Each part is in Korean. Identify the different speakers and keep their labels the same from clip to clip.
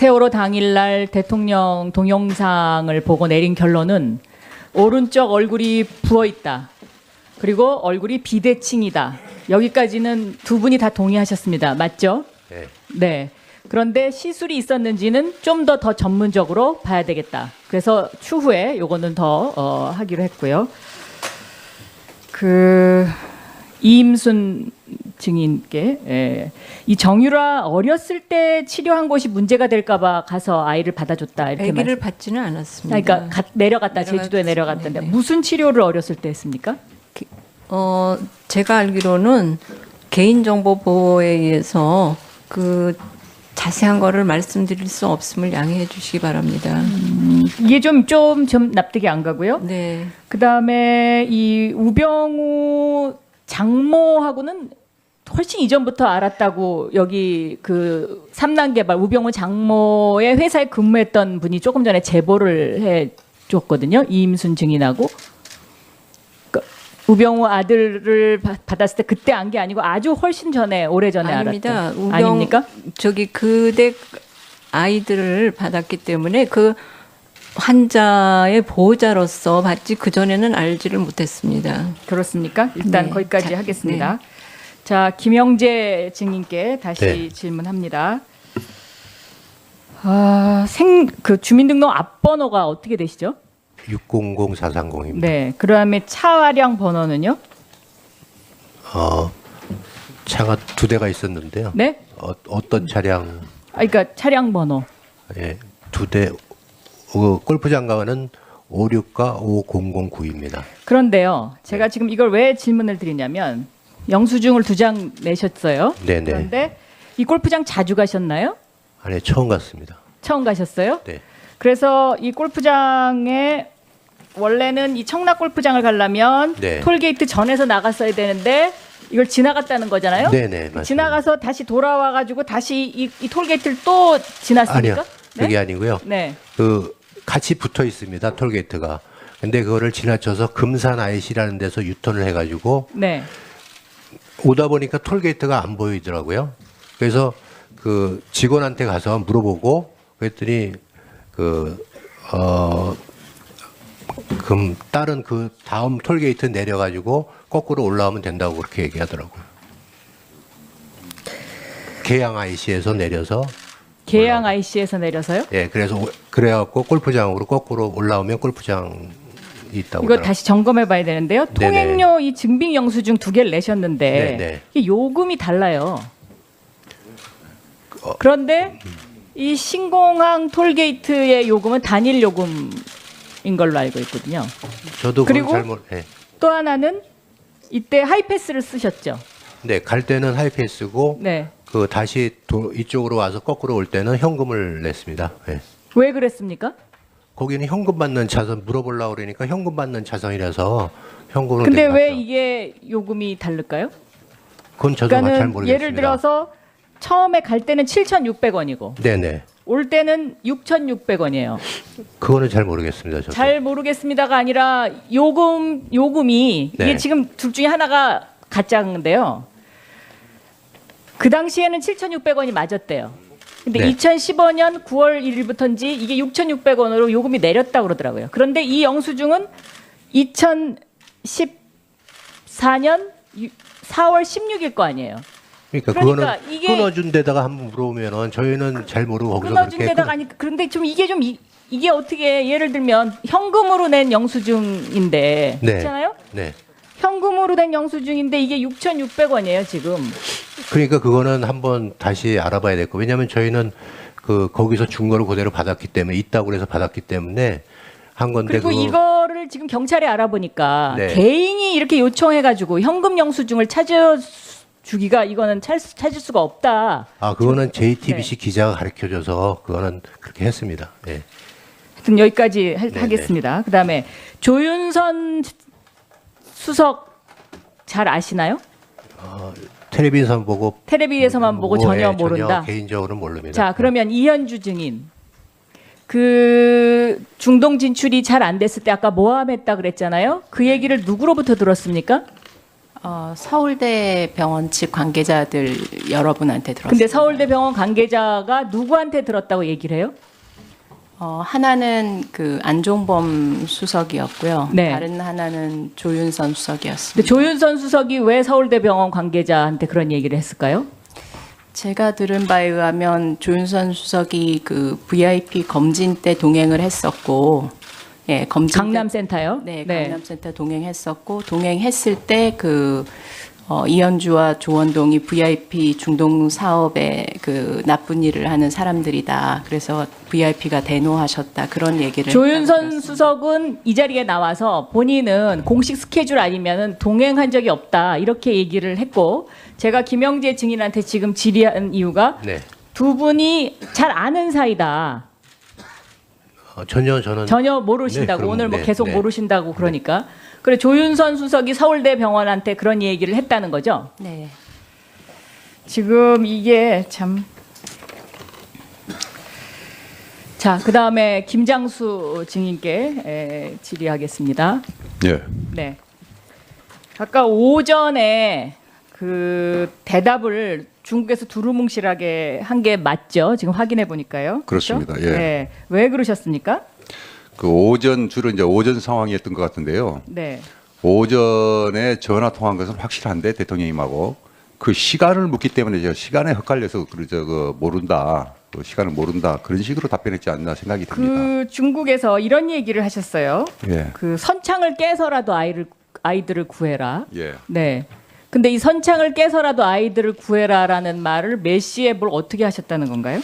Speaker 1: 세월호 당일날 대통령 동영상을 보고 내린 결론은 오른쪽 얼굴이 부어 있다. 그리고 얼굴이 비대칭이다. 여기까지는 두 분이 다 동의하셨습니다. 맞죠?
Speaker 2: 네.
Speaker 1: 네. 그런데 시술이 있었는지는 좀 더더 전문적으로 봐야 되겠다. 그래서 추후에 요거는 더 어, 하기로 했고요. 그 이임순 증인께 예, 이 정유라 어렸을 때 치료한 곳이 문제가 될까봐 가서 아이를 받아줬다 이렇게
Speaker 3: 아기를
Speaker 1: 말씀.
Speaker 3: 받지는 않았습니다.
Speaker 1: 그러니까 가- 내려갔다
Speaker 3: 내려갔-
Speaker 1: 제주도에 내려갔던데
Speaker 3: 네네.
Speaker 1: 무슨 치료를 어렸을 때 했습니까?
Speaker 3: 어, 제가 알기로는 개인정보 보호에 의해서 그 자세한 거를 말씀드릴 수 없음을 양해해 주시기 바랍니다.
Speaker 1: 이게 좀 좀 좀 납득이 안 가고요.
Speaker 3: 네.
Speaker 1: 그 다음에 이 우병우 장모하고는 훨씬 이전부터 알았다고 여기 그 삼남개발 우병우 장모의 회사에 근무했던 분이 조금 전에 제보를 해 줬거든요. 이임순 증인하고. 그 우병우 아들을 받- 받았을 때 그때 안 게 아니고 아주 훨씬 전에 오래 전에
Speaker 3: 아닙니다.
Speaker 1: 알았던
Speaker 3: 우병
Speaker 1: 아닙니까?
Speaker 3: 저기 그대 아이들을 받았기 때문에 그 환자의 보호자로서 받지 그 전에는 알지를 못했습니다.
Speaker 1: 그렇습니까? 일단
Speaker 3: 네.
Speaker 1: 거기까지
Speaker 3: 자,
Speaker 1: 하겠습니다. 자, 김영재 증인께 다시
Speaker 2: 네.
Speaker 1: 질문합니다. 아, 생, 그 주민등록 앞번호가 어떻게 되시죠?
Speaker 2: 600430입니다.
Speaker 1: 네. 그 다음에 차량 번호는요?
Speaker 2: 어, 차가 두 대가 있었는데요.
Speaker 1: 네?
Speaker 2: 어, 어떤 차량?
Speaker 1: 아, 그러니까 차량 번호.
Speaker 2: 예, 두 대. 어, 골프장 가는 56과 5009입니다.
Speaker 1: 그런데요. 제가 지금 이걸 왜 질문을 드리냐면 영수증을 두 장 내셨어요.
Speaker 2: 네네.
Speaker 1: 그런데 이 골프장 자주 가셨나요?
Speaker 2: 아니 처음 갔습니다.
Speaker 1: 처음 가셨어요?
Speaker 2: 네.
Speaker 1: 그래서 이 골프장에 원래는 이 청락 골프장을 가려면
Speaker 2: 네.
Speaker 1: 톨게이트 전에서 나갔어야 되는데 이걸 지나갔다는 거잖아요.
Speaker 2: 네네 맞습니다.
Speaker 1: 지나가서 다시 돌아와 가지고 다시 이, 이 톨게이트를 또 지났습니까?
Speaker 2: 아니요. 그게 아니고요.
Speaker 1: 네.
Speaker 2: 그 같이 붙어 있습니다. 톨게이트가. 근데 그거를 지나쳐서 금산 IC라는 데서 유턴을 해가지고
Speaker 1: 네.
Speaker 2: 오다 보니까 톨게이트가 안 보이더라고요. 그래서 그 직원한테 가서 물어보고 그랬더니 그, 어, 금, 다른 그 다음 톨게이트 내려가지고 거꾸로 올라오면 된다고 그렇게 얘기하더라고요. 계양 IC에서 내려서
Speaker 1: 계양 IC에서 내려서요.
Speaker 2: 예, 그래서 오- 그래갖고 골프장으로 거꾸로 올라오면 골프장이 있다고.
Speaker 1: 이거. 다시 점검해 봐야 되는데요.
Speaker 2: 네네.
Speaker 1: 통행료 이 증빙 영수증 두 개를 내셨는데
Speaker 2: 네네.
Speaker 1: 이게 요금이 달라요.
Speaker 2: 어,
Speaker 1: 그런데 이 신공항 톨게이트의 요금은 단일 요금인 걸로 알고 있거든요.
Speaker 2: 저도
Speaker 1: 그리고-
Speaker 2: 잘못. 예.
Speaker 1: 또 하나는 이때 하이패스를 쓰셨죠.
Speaker 2: 네, 갈 때는 하이패스고
Speaker 1: 네.
Speaker 2: 그 다시 도, 이쪽으로 와서 거꾸로 올 때는 현금을 냈습니다. 예.
Speaker 1: 왜 그랬습니까?
Speaker 2: 거기는 현금 받는 차선 물어보려고 그러니까 현금 받는 차선이라서 현금으로
Speaker 1: 근데 왜. 이게 요금이 다를까요?
Speaker 2: 그건 저도 잘
Speaker 1: 그러니까는
Speaker 2: 모르겠습니다.
Speaker 1: 예를 들어서 처음에 갈 때는 7,600원이고
Speaker 2: 네네.
Speaker 1: 올 때는 6,600원이에요.
Speaker 2: 그거는 잘 모르겠습니다. 저도.
Speaker 1: 잘 모르겠습니다가 아니라 요금 요금이
Speaker 2: 네.
Speaker 1: 이게 지금 둘 중에 하나가 가짜인데요. 그 당시에는 7,600원이 맞았대요. 근데
Speaker 2: 네.
Speaker 1: 2015년 9월 1일부터인지 이게 6,600원으로 요금이 내렸다 그러더라고요. 그런데 이 영수증은 2014년 4월 16일 거 아니에요.
Speaker 2: 그러니까,
Speaker 1: 그러니까
Speaker 2: 그거는
Speaker 1: 이게-
Speaker 2: 끊어준 데다가 한번 물어보면은 저희는 잘 모르고 거기서
Speaker 1: 끊어준
Speaker 2: 그렇게
Speaker 1: 데다가 아니 그런데 좀 이게 좀 이, 이게 어떻게 예를 들면 현금으로 낸 영수증인데
Speaker 2: 네.
Speaker 1: 그렇잖아요?
Speaker 2: 네.
Speaker 1: 현금으로 된 영수증인데 이게 6,600원이에요 지금.
Speaker 2: 그러니까 그거는 한번 다시 알아봐야 될 거. 왜냐하면 저희는 그 거기서 준 거를 그대로 받았기 때문에 있다고 그래서 받았기 때문에 한 건데
Speaker 1: 그리고
Speaker 2: 그거-
Speaker 1: 이거를 지금 경찰에 알아보니까
Speaker 2: 네.
Speaker 1: 개인이 이렇게 요청해가지고 현금 영수증을 찾아 주기가 이거는 찾, 찾을 수가 없다.
Speaker 2: 아 그거는 JTBC
Speaker 1: 네.
Speaker 2: 기자가 가르쳐줘서 그거는 그렇게 했습니다. 예.
Speaker 1: 하여튼 여기까지 하,
Speaker 2: 네,
Speaker 1: 하겠습니다. 그다음에 조윤선 수석 잘 아시나요?
Speaker 2: 텔레비전 보고
Speaker 1: 텔레비에서만 보고
Speaker 2: 뭐,
Speaker 1: 전혀
Speaker 2: 예,
Speaker 1: 모른다.
Speaker 2: 개인적으로는 모릅니다.
Speaker 1: 자, 그러면 이현주 증인. 그 중동 진출이 잘 안 됐을 때 아까 모함했다 그랬잖아요. 그 얘기를 누구로부터 들었습니까?
Speaker 4: 어, 서울대 병원 측 관계자들 여러분한테 들었습니다.
Speaker 1: 근데 서울대 병원 관계자가 누구한테 들었다고 얘기를 해요?
Speaker 4: 어, 하나는 그 안종범 수석이었고요.
Speaker 1: 네.
Speaker 4: 다른 하나는 조윤선 수석이었습니다.
Speaker 1: 조윤선 수석이 왜 서울대병원 관계자한테 그런 얘기를 했을까요?
Speaker 4: 제가 들은 바에 의하면 조윤선 수석이 그 VIP 검진 때 동행을 했었고, 예, 검진 때-
Speaker 1: 강남센터요?
Speaker 4: 네, 강남센터 동행했었고 동행했을 때 그 어, 이현주와 조원동이 VIP 중동 사업에 그 나쁜 일을 하는 사람들이다. 그래서 VIP가 대노하셨다. 그런 얘기를
Speaker 1: 조윤선. 수석은 이 자리에 나와서 본인은 공식 스케줄 아니면은 동행한 적이 없다 이렇게 얘기를 했고 제가 김영재 증인한테 지금 질의한 이유가
Speaker 2: 네.
Speaker 1: 두 분이 잘 아는 사이다
Speaker 2: 어, 전혀 저는
Speaker 1: 전혀 모르신다고
Speaker 2: 네,
Speaker 1: 오늘 뭐
Speaker 2: 네,
Speaker 1: 계속
Speaker 2: 네.
Speaker 1: 모르신다고 그러니까 그래 조윤선 수석이 서울대 병원한테 그런 얘기를 했다는 거죠.
Speaker 4: 네.
Speaker 1: 지금 이게 참. 자, 그 다음에 김장수 증인께 에, 질의하겠습니다.
Speaker 5: 예.
Speaker 1: 네. 아까 오전에 그 대답을 중국에서 두루뭉실하게 한 게 맞죠? 지금 확인해 보니까요. 그렇죠?
Speaker 5: 그렇습니다. 예.
Speaker 1: 네. 왜 그러셨습니까?
Speaker 5: 그 오전 주로 이제 오전 상황이었던 것 같은데요.
Speaker 1: 네.
Speaker 5: 오전에 전화 통화한 것은 확실한데 대통령님하고 그 시간을 묻기 때문에 제가 시간에 헷갈려서 그저 그 모른다. 그 시간을 모른다. 그런 식으로 답변했지 않나 생각이 듭니다.
Speaker 1: 그 중국에서 이런 얘기를 하셨어요.
Speaker 5: 예.
Speaker 1: 그 선창을 깨서라도 아이를 아이들을 구해라.
Speaker 5: 예.
Speaker 1: 네. 근데 이 선창을 깨서라도 아이들을 구해라라는 말을 메시에 뭘 어떻게 하셨다는 건가요?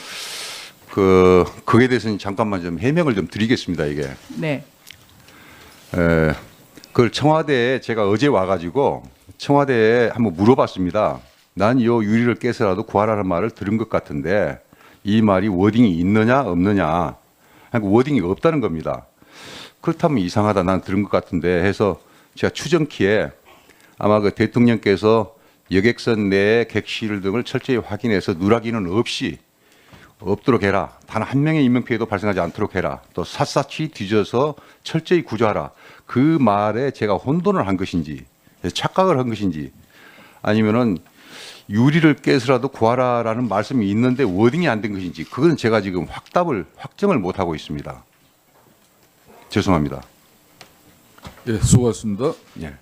Speaker 5: 그 그에 대해서는 잠깐만 좀 해명을 좀 드리겠습니다. 이게
Speaker 1: 네.
Speaker 5: 에, 그걸 청와대에 제가 어제 와가지고 청와대에 한번 물어봤습니다. 난 이 유리를 깨서라도 구하라는 말을 들은 것 같은데 이 말이 워딩이 있느냐 없느냐 하니까 워딩이 없다는 겁니다. 그렇다면 이상하다 난 들은 것 같은데 해서 제가 추정키에 아마 그 대통령께서 여객선 내의 객실 등을 철저히 확인해서 누락인은 없이 없도록 해라. 단 한 명의 인명 피해도 발생하지 않도록 해라. 또 샅샅이 뒤져서 철저히 구조하라. 그 말에 제가 혼돈을 한 것인지 착각을 한 것인지 아니면은 유리를 깨서라도 구하라라는 말씀이 있는데 워딩이 안 된 것인지 그건 제가 지금 확답을 확정을 못 하고 있습니다. 죄송합니다.
Speaker 6: 예, 수고하셨습니다.
Speaker 5: 예.